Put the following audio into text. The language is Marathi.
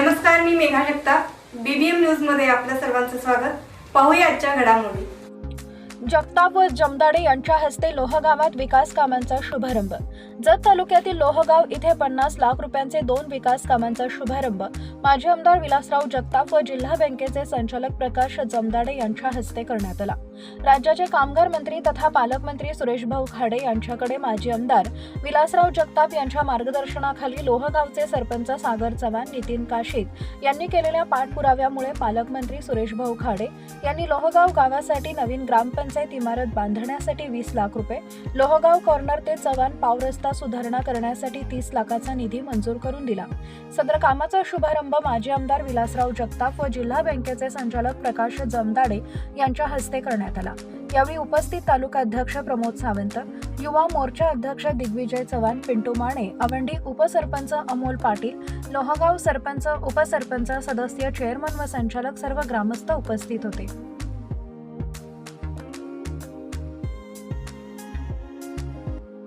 नमस्कार मी मेघा जगताप. बीबीएम न्यूजमध्ये आपलं सर्वांचं स्वागत. पाहूया आजच्या घडामोडी. जगताप व जमदाडे यांच्या हस्ते लोहगावात विकास कामांचा शुभारंभ. जत तालुक्यातील लोहगाव इथे पन्नास लाख रुपयांचे दोन विकास कामांचा शुभारंभ. माजी आमदार विलासराव जगताप व जिल्हा बँकेचे संचालक प्रकाश जमदाडे यांच्या हस्ते करण्यात आला. राज्याचे कामगार मंत्री तथा पालकमंत्री सुरेशभाऊ खाडे यांच्याकडे माजी आमदार विलासराव जगताप यांच्या मार्गदर्शनाखाली लोहगावचे सरपंच सागर चव्हाण नितीन काशीत यांनी केलेल्या पाठपुराव्यामुळे पालकमंत्री सुरेशभाऊ खाडे यांनी लोहगाव गावासाठी नवीन ग्रामपंचायत इमारत बांधण्यासाठी वीस लाख रुपये लोहगाव कॉर्नर ते चव्हाण पाव रस्ता सुधारणा करण्यासाठी तीस लाखाचा निधी मंजूर करून दिला. सदर कामाचा शुभारंभ माजी आमदार विलासराव जगताप व जिल्हा बँकेचे संचालक प्रकाश जमदाडे यांच्या हस्ते करण्यात आला. यावेळी उपस्थित तालुका अध्यक्ष प्रमोद सावंत युवा मोर्चा अध्यक्ष दिग्विजय चव्हाण पिंटू माने अवंडी उपसरपंच अमोल पाटील लोहगाव सरपंच उपसरपंच सदस्य चेअरमन व संचालक सर्व ग्रामस्थ उपस्थित होते.